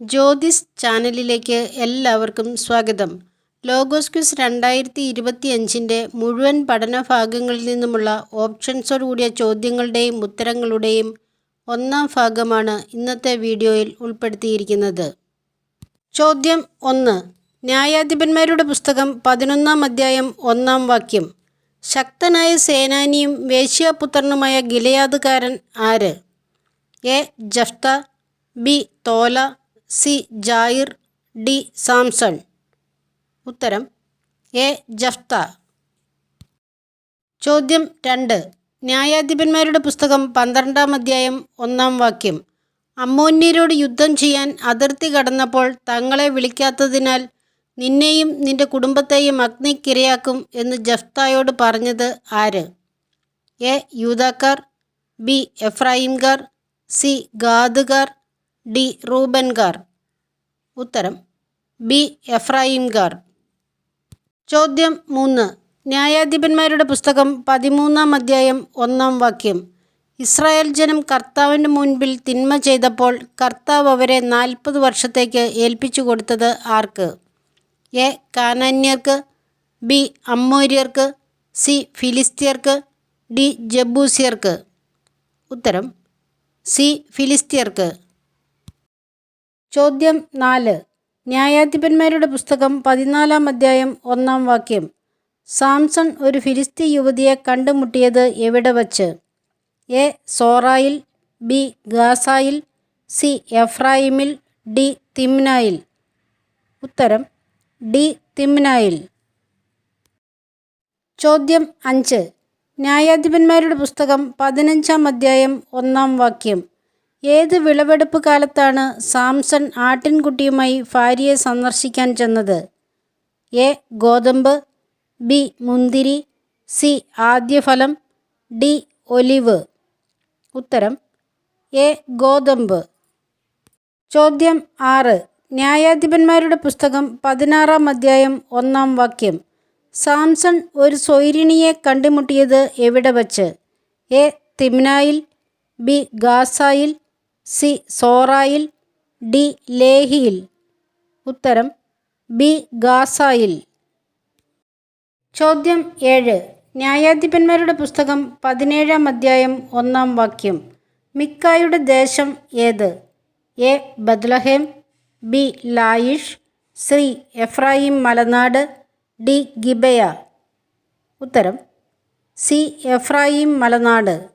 ജ്യോതിസ് ചാനലിലേക്ക് എല്ലാവർക്കും സ്വാഗതം. ലോഗോസ് ക്വിസ് രണ്ടായിരത്തി ഇരുപത്തി അഞ്ചിന്റെ മുഴുവൻ പഠന ഭാഗങ്ങളിൽ നിന്നുമുള്ള ഓപ്ഷൻസോടുകൂടിയ ചോദ്യങ്ങളുടെയും ഉത്തരങ്ങളുടെയും ഒന്നാം ഭാഗമാണ് ഇന്നത്തെ വീഡിയോയിൽ ഉൾപ്പെടുത്തിയിരിക്കുന്നത്. ചോദ്യം ഒന്ന്. ന്യായാധിപന്മാരുടെ പുസ്തകം പതിനൊന്നാം അധ്യായം ഒന്നാം വാക്യം. ശക്തനായ സേനാനിയും വേശ്യാപുത്രനുമായ ഗിലയാദുകാരൻ ആര്? A. Jephthah B. Tola C ജായിർ D Samson. ഉത്തരം എ ജഫ്ത ചോദ്യം രണ്ട്. ന്യായാധിപന്മാരുടെ പുസ്തകം പന്ത്രണ്ടാം അധ്യായം ഒന്നാം വാക്യം. അമ്മോന്യരോട് യുദ്ധം ചെയ്യാൻ അതിർത്തി കടന്നപ്പോൾ തങ്ങളെ വിളിക്കാത്തതിനാൽ നിന്നെയും നിന്റെ കുടുംബത്തെയും അഗ്നിക്കിരയാക്കും എന്ന് ജഫ്തായോട് പറഞ്ഞത് ആര്? എ യൂതാക്കാർ ബി എഫ്രായിംകാർ സി ഗാദുകാർ ഡി റൂബൻ ഗാർ. ഉത്തരം ബി എഫ്രായിംകാർ ചോദ്യം മൂന്ന് ന്യായാധിപന്മാരുടെ പുസ്തകം പതിമൂന്നാം അധ്യായം ഒന്നാം വാക്യം. ഇസ്രായേൽ ജനം കർത്താവിന്റെ മുൻപിൽ തിന്മ ചെയ്തപ്പോൾ കർത്താവ് അവരെ നാൽപ്പത് വർഷത്തേക്ക് ഏൽപ്പിച്ചു കൊടുത്തത് ആർക്ക്? എ കാനാന്യർക്ക് ബി അമ്മോര്യർക്ക് സി ഫിലിസ്തീയർക്ക് ഡി ജബൂസിയർക്ക്. ഉത്തരം സി ഫിലിസ്തീയർക്ക്. ചോദ്യം നാല്. ന്യായാധിപന്മാരുടെ പുസ്തകം പതിനാലാം അധ്യായം ഒന്നാം വാക്യം. സാംസൺ ഒരു ഫിലിസ്തീ യുവതിയെ കണ്ടുമുട്ടിയത് എവിടെ വച്ച്? എ. സോറായിൽ ബി. ഗാസായിൽ സി. എഫ്രായിമിൽ ഡി. തിമ്നായിൽ. ഉത്തരം ഡി. തിമ്നായിൽ. ചോദ്യം അഞ്ച്. ന്യായാധിപന്മാരുടെ പുസ്തകം പതിനഞ്ചാം അധ്യായം ഒന്നാം വാക്യം. ഏത് വിളവെടുപ്പ് കാലത്താണ് സാംസൺ ആട്ടിൻകുട്ടിയുമായി ഭാര്യയെ സന്ദർശിക്കാൻ ചെന്നത്? എ. ഗോതമ്പ് ബി. മുന്തിരി സി. ആദ്യഫലം ഡി. ഒലിവ്. ഉത്തരം എ. ഗോതമ്പ്. ചോദ്യം ആറ്. ന്യായാധിപന്മാരുടെ പുസ്തകം പതിനാറാം അധ്യായം ഒന്നാം വാക്യം. സാംസൺ ഒരു സ്വൈരിണിയെ കണ്ടുമുട്ടിയത് എവിടെ വച്ച്? എ. തിമ്നായിൽ ബി. ഗാസായിൽ സി. സോറായിൽ ഡി. ലേഹിയിൽ. ഉത്തരം ബി. ഗാസായിൽ. ചോദ്യം ഏഴ്. ന്യായാധിപന്മാരുടെ പുസ്തകം പതിനേഴാം അധ്യായം ഒന്നാം വാക്യം. മിക്കായുടെ ദേശം ഏത്? A. Bethlehem B. ലായിഷ് C Ephraim മലനാട് ഡി. ഗിബയ. ഉത്തരം സി. എഫ്രായിം മലനാട്.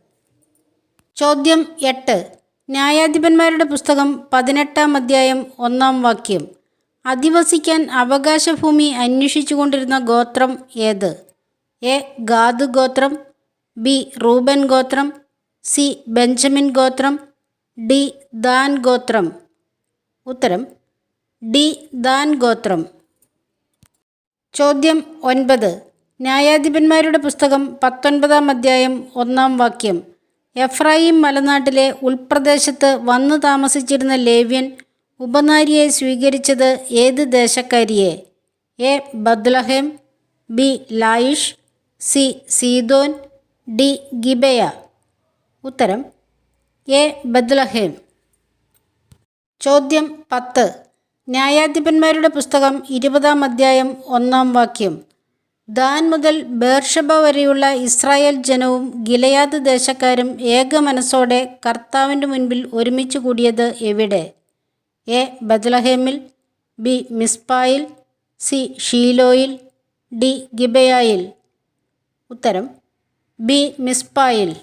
ചോദ്യം എട്ട്. ന്യായാധിപന്മാരുടെ പുസ്തകം പതിനെട്ടാം അധ്യായം ഒന്നാം വാക്യം. അധിവസിക്കാൻ അവകാശഭൂമി അന്വേഷിച്ചുകൊണ്ടിരുന്ന ഗോത്രം ഏത്? എ. ഗാദ് ഗോത്രം ബി. റൂബൻ ഗോത്രം സി. ബെഞ്ചമിൻ ഗോത്രം ഡി. ദാൻ ഗോത്രം. ഉത്തരം ഡി. ദാൻ ഗോത്രം. ചോദ്യം ഒൻപത്. ന്യായാധിപന്മാരുടെ പുസ്തകം പത്തൊൻപതാം അധ്യായം ഒന്നാം വാക്യം. എഫ്രായിം മലനാട്ടിലെ ഉൾപ്രദേശത്ത് വന്നു താമസിച്ചിരുന്ന ലേവ്യൻ ഉപനാരിയെ സ്വീകരിച്ചത് ഏത് ദേശക്കാരിയെ? A. Bethlehem B. ലായിഷ് C. സീതോൻ D. ഗിബയ. ഉത്തരം എ. ബദ്ലഹേം. ചോദ്യം പത്ത്. ന്യായാധിപന്മാരുടെ പുസ്തകം ഇരുപതാം അധ്യായം ഒന്നാം വാക്യം. ദാൻ മുതൽ ബേർഷബ വരെയുള്ള ഇസ്രായേൽ ജനവും ഗിലയാദ് ദേശക്കാരും ഏക മനസ്സോടെ കർത്താവിന്റെ മുൻപിൽ ഒരുമിച്ച് കൂടിയത് എവിടെ? എ. ബദ്ലഹേമിൽ ബി. മിസ്പായിൽ സി. ഷീലോയിൽ ഡി. ഗിബയായിൽ. ഉത്തരം ബി. മിസ്പായിൽ.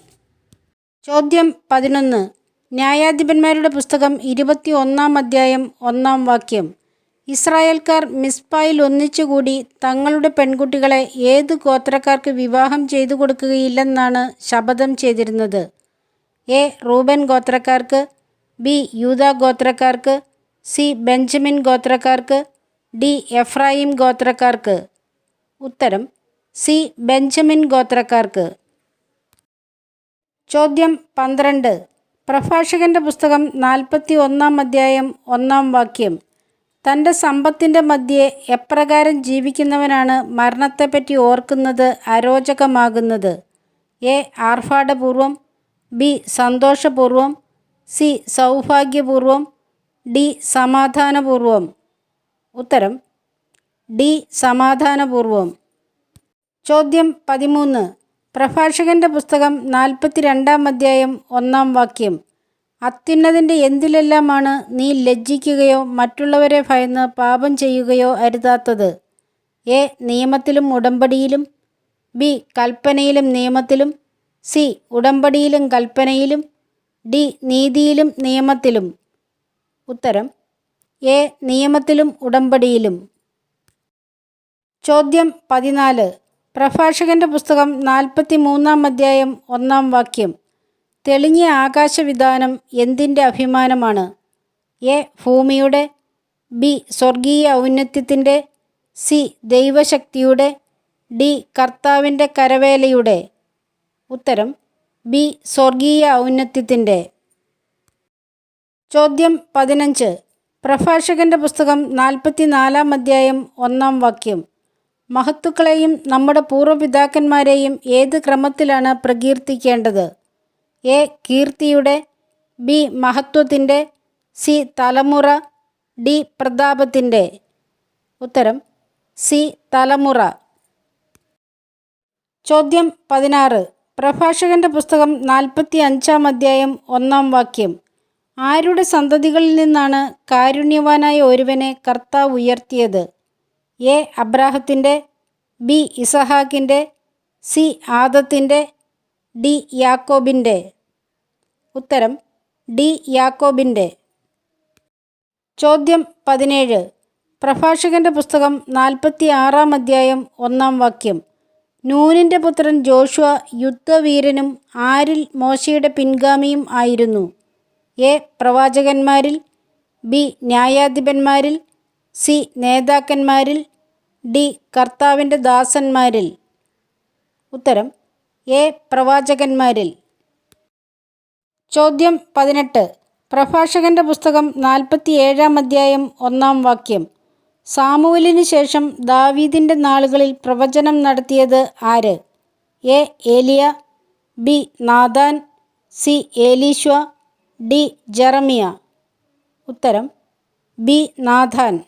ചോദ്യം പതിനൊന്ന്. ന്യായാധിപന്മാരുടെ പുസ്തകം ഇരുപത്തി ഒന്നാം അധ്യായം ഒന്നാം വാക്യം. ഇസ്രായേൽക്കാർ മിസ്പായിൽ ഒന്നിച്ചുകൂടി തങ്ങളുടെ പെൺകുട്ടികളെ ഏത് ഗോത്രക്കാർക്ക് വിവാഹം ചെയ്തു കൊടുക്കുകയില്ലെന്നാണ് ശപഥം ചെയ്തിരുന്നത്. എ. റൂബൻ ഗോത്രക്കാർക്ക് ബി. യൂത ഗോത്രക്കാർക്ക് സി. ബെഞ്ചമിൻ ഗോത്രക്കാർക്ക് ഡി. എഫ്രായിം ഗോത്രക്കാർക്ക്. ഉത്തരം സി. ബെഞ്ചമിൻ ഗോത്രക്കാർക്ക്. ചോദ്യം പന്ത്രണ്ട്. പ്രഭാഷകന്റെ പുസ്തകം നാൽപ്പത്തി ഒന്നാം അധ്യായം ഒന്നാം വാക്യം. തന്റെ സമ്പത്തിന്റെ മധ്യേ എപ്രകാരം ജീവിക്കുന്നവനാണ് മരണത്തെപ്പറ്റി ഓർക്കുന്നത് അരോചകമാകുന്നത്. എ. ആർഭാടപൂർവം ബി. സന്തോഷപൂർവം സി. സൗഭാഗ്യപൂർവം ഡി. സമാധാനപൂർവം. ഉത്തരം ഡി. സമാധാനപൂർവം. ചോദ്യം പതിമൂന്ന്. പ്രഭാഷകന്റെ പുസ്തകം നാൽപ്പത്തി രണ്ടാം അധ്യായം ഒന്നാം വാക്യം. അത്യുന്നതിന്റെ എന്തിലെല്ലാമാണ് നീ ലജ്ജിക്കുകയോ മറ്റുള്ളവരെ ഭയന്ന് പാപം ചെയ്യുകയോ അരുതാത്തത്? എ. നിയമത്തിലും ഉടമ്പടിയിലും. ബി. കൽപ്പനയിലും നിയമത്തിലും. സി. ഉടമ്പടിയിലും കൽപ്പനയിലും. ഡി. നീതിയിലും നിയമത്തിലും. ഉത്തരം. എ. നിയമത്തിലും ഉടമ്പടിയിലും. ചോദ്യം പതിനാല്. പ്രഭാഷകന്റെ പുസ്തകം നാൽപ്പത്തി മൂന്നാം അധ്യായം ഒന്നാം വാക്യം. തെളിഞ്ഞ ആകാശവിധാനം എന്തിന്റെ അഭിമാനമാണ്? എ. ഭൂമിയുടെ ബി. സ്വർഗീയ ഔന്നത്യത്തിന്റെ സി. ദൈവശക്തിയുടെ ഡി. കർത്താവിന്റെ കരവേലയുടെ. ഉത്തരം ബി. സ്വർഗീയ ഔന്നത്യത്തിന്റെ ചോദ്യം പതിനഞ്ച്. പ്രഭാഷകന്റെ പുസ്തകം നാൽപ്പത്തി നാലാം അധ്യായം ഒന്നാം വാക്യം. മഹത്തുക്കളെയും നമ്മുടെ പൂർവപിതാക്കന്മാരെയും ഏത് ക്രമത്തിലാണ് പ്രകീർത്തിക്കേണ്ടത്? എ കീർത്തിയുടെ ബി മഹത്വത്തിന്റെ സി തലമുറ ഡി പ്രതാപത്തിന്റെ ഉത്തരം സി തലമുറ. ചോദ്യം പതിനാറ്. പ്രഭാഷകന്റെ പുസ്തകം നാൽപ്പത്തി അഞ്ചാം അധ്യായം ഒന്നാം വാക്യം. ആരുടെ സന്തതികളിൽ നിന്നാണ് കാരുണ്യവാനായ ഒരുവനെ കർത്താവ് ഉയർത്തിയത്? എ അബ്രാഹത്തിന്റെ ബി ഇസഹാക്കിന്റെ സി ആദത്തിന്റെ ഡി യാക്കോബിന്റെ ഉത്തരം ഡി യാക്കോബിന്റെ. ചോദ്യം പതിനേഴ്. പ്രഭാഷകന്റെ പുസ്തകം നാൽപ്പത്തി ആറാം അധ്യായം ഒന്നാം വാക്യം. നൂനിന്റെ പുത്രൻ ജോഷുവ യുദ്ധവീരനും ആരിൽ മോശയുടെ പിൻഗാമിയും ആയിരുന്നു. എ. പ്രവാചകന്മാരിൽ ബി. ന്യായാധിപന്മാരിൽ സി. നേതാക്കന്മാരിൽ ഡി. കർത്താവിന്റെ ദാസന്മാരിൽ. ഉത്തരം എ. പ്രവാചകന്മാരിൽ. ചോദ്യം പതിനെട്ട്. പ്രഭാഷകന്റെ പുസ്തകം നാൽപ്പത്തി ഏഴാം അധ്യായം ഒന്നാം വാക്യം. സാമുവലിന് ശേഷം ദാവീദിന്റെ നാളുകളിൽ പ്രവചനം നടത്തിയത് ആര്? A. Eliya B. നാദാൻ C. Elishwa D. Jeremiah. ഉത്തരം ബി. നാഥാൻ.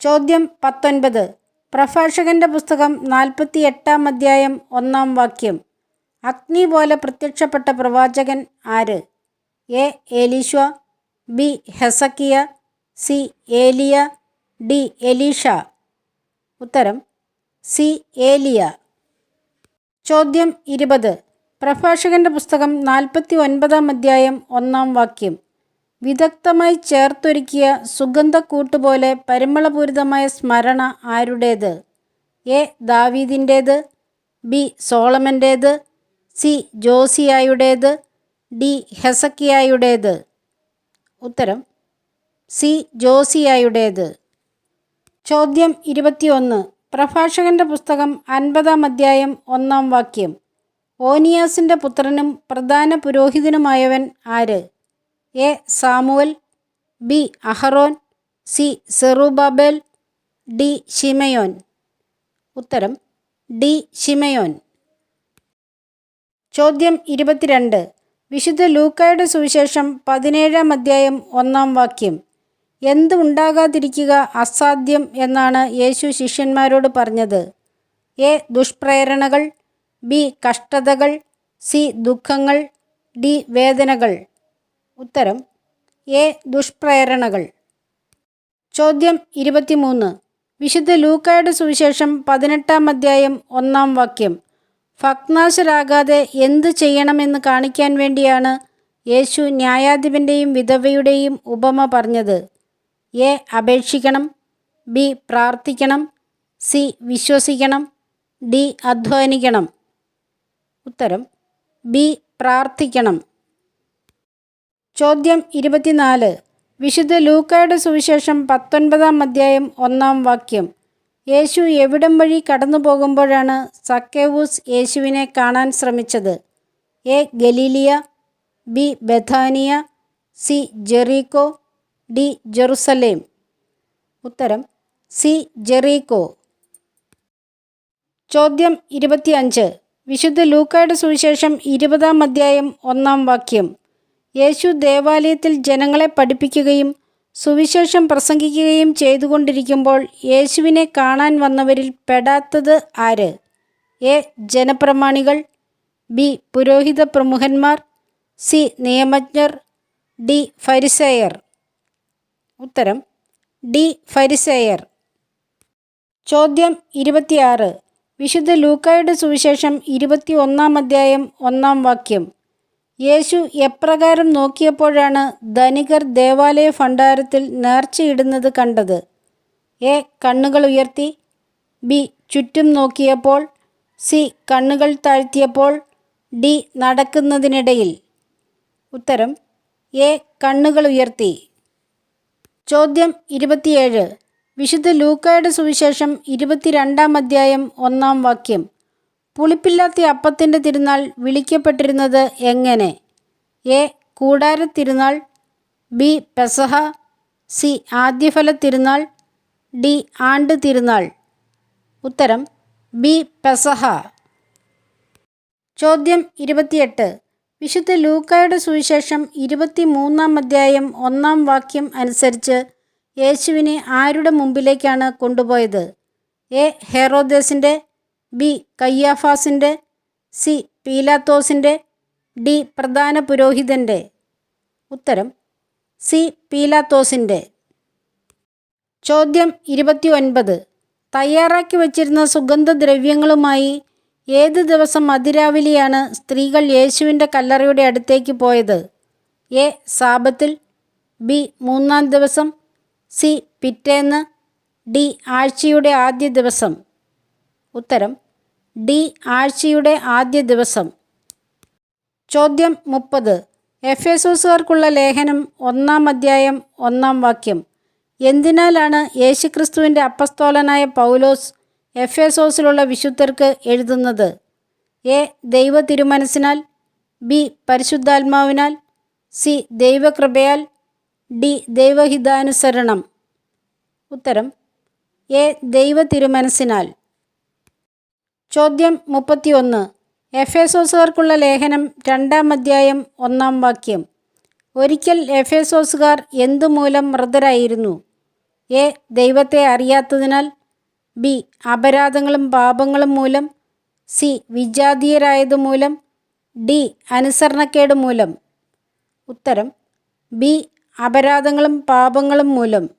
ചോദ്യം പത്തൊൻപത്. പ്രഭാഷകന്റെ പുസ്തകം നാൽപ്പത്തി എട്ടാം അധ്യായം ഒന്നാം വാക്യം. അഗ്നി പോലെ പ്രത്യക്ഷപ്പെട്ട പ്രവാചകൻ ആര്? എ. ഏലീശ്വ ബി. ഹെസക്കിയ സി. ഏലിയ ഡി. എലീഷ. ഉത്തരം സി. ഏലിയ. ചോദ്യം ഇരുപത്. പ്രഭാഷകന്റെ പുസ്തകം നാൽപ്പത്തി ഒൻപതാം അധ്യായം ഒന്നാം വാക്യം. വിദഗ്ധമായി ചേർത്തൊരുക്കിയ സുഗന്ധക്കൂട്ട് പോലെ പരിമളപൂരിതമായ സ്മരണ ആരുടേത്? എ. ദാവീദിന്റേത് ബി. സോളമന്റേത് സി ജോസിയായുടേത് ഡി ഹെസക്കിയായുടേത്. ഉത്തരം സി ജോസിയായുടേത്. ചോദ്യം ഇരുപത്തിയൊന്ന്. പ്രഭാഷകന്റെ പുസ്തകം അൻപതാം അധ്യായം ഒന്നാം വാക്യം. ഓനിയാസിന്റെ പുത്രനും പ്രധാന പുരോഹിതനുമായവൻ ആര്? A. Samuel B. അഹറോൻ C. Zerubbabel D. ഷിമയോൻ ഉത്തരം ഡി. ഷിമയോൻ ചോദ്യം ഇരുപത്തിരണ്ട്. വിശുദ്ധ ലൂക്കായുടെ സുവിശേഷം പതിനേഴാം അധ്യായം ഒന്നാം വാക്യം. എന്തുണ്ടാകാതിരിക്കുക അസാധ്യം എന്നാണ് യേശു ശിഷ്യന്മാരോട് പറഞ്ഞത്. എ. ദുഷ്പ്രേരണകൾ ബി. കഷ്ടതകൾ സി. ദുഃഖങ്ങൾ ഡി. വേദനകൾ. ഉത്തരം എ. ദുഷ്പ്രേരണകൾ. ചോദ്യം ഇരുപത്തിമൂന്ന്. വിശുദ്ധ ലൂക്കായുടെ സുവിശേഷം പതിനെട്ടാം അധ്യായം ഒന്നാം വാക്യം. ഭഗ്നാശരാകാതെ എന്തു ചെയ്യണമെന്ന് കാണിക്കാൻ വേണ്ടിയാണ് യേശു ന്യായാധിപന്റെയും വിധവയുടെയും ഉപമ പറഞ്ഞത്. എ. അപേക്ഷിക്കണം. ബി. പ്രാർത്ഥിക്കണം. സി. വിശ്വസിക്കണം. ഡി. അധ്വാനിക്കണം. ഉത്തരം ബി. പ്രാർത്ഥിക്കണം. ചോദ്യം ഇരുപത്തിനാല്. വിശുദ്ധ ലൂക്കയുടെ സുവിശേഷം പത്തൊൻപതാം അധ്യായം ഒന്നാം വാക്യം. യേശു എവിടം വഴി കടന്നു പോകുമ്പോഴാണ് സക്കേവൂസ് യേശുവിനെ കാണാൻ ശ്രമിച്ചത്? A. Galilee B. ബഥാനിയ C. Jericho D. Jerusalem. ഉത്തരം സി. ജെറീക്കോ. ചോദ്യം ഇരുപത്തിയഞ്ച്. വിശുദ്ധ ലൂക്കായുടെ സുവിശേഷം ഇരുപതാം അധ്യായം ഒന്നാം വാക്യം. യേശു ദേവാലയത്തിൽ ജനങ്ങളെ പഠിപ്പിക്കുകയും സുവിശേഷം പ്രസംഗിക്കുകയും ചെയ്തുകൊണ്ടിരിക്കുമ്പോൾ യേശുവിനെ കാണാൻ വന്നവരിൽ പെടാത്തത് ആര്? എ. ജനപ്രമാണികൾ ബി. പുരോഹിത പ്രമുഖന്മാർ സി. നിയമജ്ഞർ ഡി. ഫരിസേയർ. ഉത്തരം ഡി. ഫരിസേയർ. ചോദ്യം ഇരുപത്തിയാറ്. വിശുദ്ധ ലൂക്കായുടെ സുവിശേഷം ഇരുപത്തി ഒന്നാം അധ്യായം ഒന്നാം വാക്യം. യേശു എപ്രകാരം നോക്കിയപ്പോഴാണ് ധനികർ ദേവാലയ ഭണ്ഡാരത്തിൽ നേർച്ചയിടുന്നത് കണ്ടത്. എ. കണ്ണുകൾ ഉയർത്തി. ബി. ചുറ്റും നോക്കിയപ്പോൾ. സി. കണ്ണുകൾ താഴ്ത്തിയപ്പോൾ. ഡി. നടക്കുന്നതിനിടയിൽ. ഉത്തരം. എ. കണ്ണുകൾ ഉയർത്തി. ചോദ്യം ഇരുപത്തിയേഴ്. വിശുദ്ധ ലൂക്കായുടെ സുവിശേഷം ഇരുപത്തിരണ്ടാം അധ്യായം ഒന്നാം വാക്യം. പുളിപ്പില്ലാത്ത അപ്പത്തിന്റെ തിരുനാൾ വിളിക്കപ്പെട്ടിരുന്നത് എങ്ങനെ? A. കൂടാര Thirunal B. Pesaha C. ആദ്യഫല Thirunal D. ആണ്ട് തിരുനാൾ ഉത്തരം ബി. പെസഹ. ചോദ്യം ഇരുപത്തിയെട്ട്. വിശുദ്ധ ലൂക്കായുടെ സുവിശേഷം ഇരുപത്തി മൂന്നാം അധ്യായം ഒന്നാം വാക്യം അനുസരിച്ച് യേശുവിനെ ആരുടെ മുമ്പിലേക്കാണ് കൊണ്ടുപോയത്? എ. ഹെറോദേസിന്റെ ബി കയ്യാഫാസിന്റെ സി പീലാത്തോസിന്റെ ഡി പ്രധാന പുരോഹിതന്റെ. ഉത്തരം സി പീലാത്തോസിന്റെ. ചോദ്യം ഇരുപത്തി ഒൻപത് തയ്യാറാക്കി വച്ചിരുന്ന സുഗന്ധദ്രവ്യങ്ങളുമായി ഏത് ദിവസം അതിരാവിലെയാണ് സ്ത്രീകൾ യേശുവിന്റെ കല്ലറയുടെ അടുത്തേക്ക് പോയത്? എ സാപത്തിൽ ബി മൂന്നാം ദിവസം സി പിറ്റേന്ന് ഡി ആഴ്ചയുടെ ആദ്യ ദിവസം. ഉത്തരം ഡി ആഴ്ചയുടെ ആദ്യ ദിവസം. ചോദ്യം മുപ്പത്. എഫ് എസോസുകാർക്കുള്ള ലേഖനം ഒന്നാം അധ്യായം ഒന്നാം വാക്യം. എന്തിനാലാണ് യേശുക്രിസ്തുവിന്റെ അപ്പസ്തോലനായ പൗലോസ് എഫ് എസോസിലുള്ള വിശുദ്ധർക്ക് എഴുതുന്നത്? എ. ദൈവ തിരുമനസ്സിനാൽ ബി. പരിശുദ്ധാത്മാവിനാൽ. സി. ദൈവകൃപയാൽ. ഡി. ദൈവഹിതാനുസരണം. ഉത്തരം. എ. ദൈവ തിരുമനസ്സിനാൽ ചോദ്യം മുപ്പത്തിയൊന്ന്. എഫേസോസുകാർക്കുള്ള ലേഖനം രണ്ടാം അധ്യായം ഒന്നാം വാക്യം. ഒരിക്കൽ എഫേസോസുകാർ എന്തുമൂലം മൃതരായിരുന്നു എ. ദൈവത്തെ അറിയാത്തതിനാൽ. ബി. അപരാധങ്ങളും പാപങ്ങളും മൂലം. സി. വിജാതീയരായതുമൂലം ഡി. അനുസരണക്കേട് മൂലം. ഉത്തരം. ബി. അപരാധങ്ങളും പാപങ്ങളും മൂലം.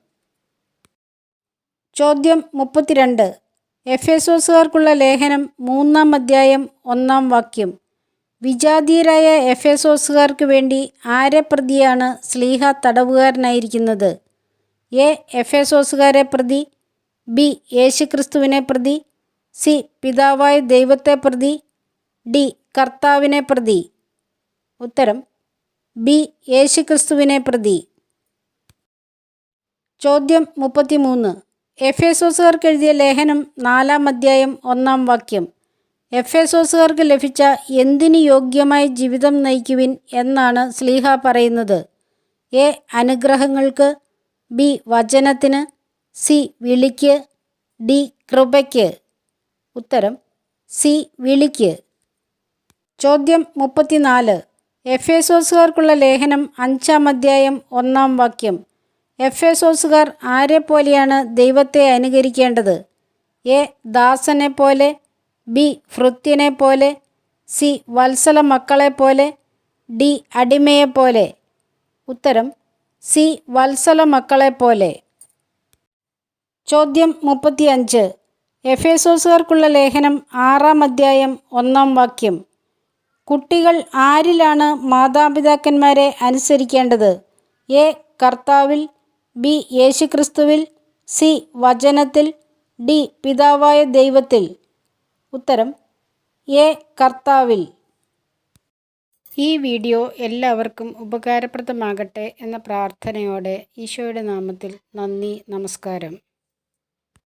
ചോദ്യം മുപ്പത്തിരണ്ട്. എഫേസോസുകാർക്കുള്ള ലേഖനം മൂന്നാം അധ്യായം ഒന്നാം വാക്യം. വിജാതീയരായ എഫേസോസുകാർക്ക് വേണ്ടി ആരെ പ്രതിയാണ് സ്ലീഹ തടവുകാരനായിരിക്കുന്നത്? എ. എഫേസോസുകാരെ പ്രതി. ബി. യേശുക്രിസ്തുവിനെ പ്രതി. സി. പിതാവായ ദൈവത്തെ പ്രതി. ഡി. കർത്താവിനെ പ്രതി. ഉത്തരം. ബി. യേശുക്രിസ്തുവിനെ പ്രതി. ചോദ്യം മുപ്പത്തിമൂന്ന്. എഫേസോസുകാർക്ക് എഴുതിയ ലേഖനം നാലാം അധ്യായം ഒന്നാം വാക്യം. എഫേസോസുകാർക്ക് ലഭിച്ച എന്തിന് യോഗ്യമായ ജീവിതം നയിക്കുവിൻ എന്നാണ് സ്ലീഹ പറയുന്നത്. എ. അനുഗ്രഹങ്ങൾക്ക് ബി. വചനത്തിന് സി. വിളിക്ക് ഡി. കൃപയ്ക്ക്. ഉത്തരം സി. വിളിക്ക്. ചോദ്യം മുപ്പത്തിനാല്. എഫേസോസുകാർക്കുള്ള ലേഖനം അഞ്ചാം അധ്യായം ഒന്നാം വാക്യം. എഫേസോസുകാർ ആരെപ്പോലെയാണ് ദൈവത്തെ അനുകരിക്കേണ്ടത്? എ. ദാസനെ പോലെ ബി. ഭൃത്യനെ പോലെ സി. വത്സല മക്കളെ പോലെ ഡി. അടിമയെ പോലെ. ഉത്തരം സി. വത്സല മക്കളെ പോലെ. ചോദ്യം മുപ്പത്തിയഞ്ച്. എഫേസോസുകാർക്കുള്ള ലേഖനം ആറാം അധ്യായം ഒന്നാം വാക്യം. കുട്ടികൾ ആരിലാണ് മാതാപിതാക്കന്മാരെ അനുസരിക്കേണ്ടത്? എ. കർത്താവിൽ ബി യേശുക്രിസ്തുവിൽ സി വചനത്തിൽ ഡി പിതാവായ ദൈവത്തിൽ. ഉത്തരം എ കർത്താവിൽ. ഈ വീഡിയോ എല്ലാവർക്കും ഉപകാരപ്രദമാകട്ടെ എന്ന പ്രാർത്ഥനയോടെ ഈശോയുടെ നാമത്തിൽ നന്ദി നമസ്കാരം.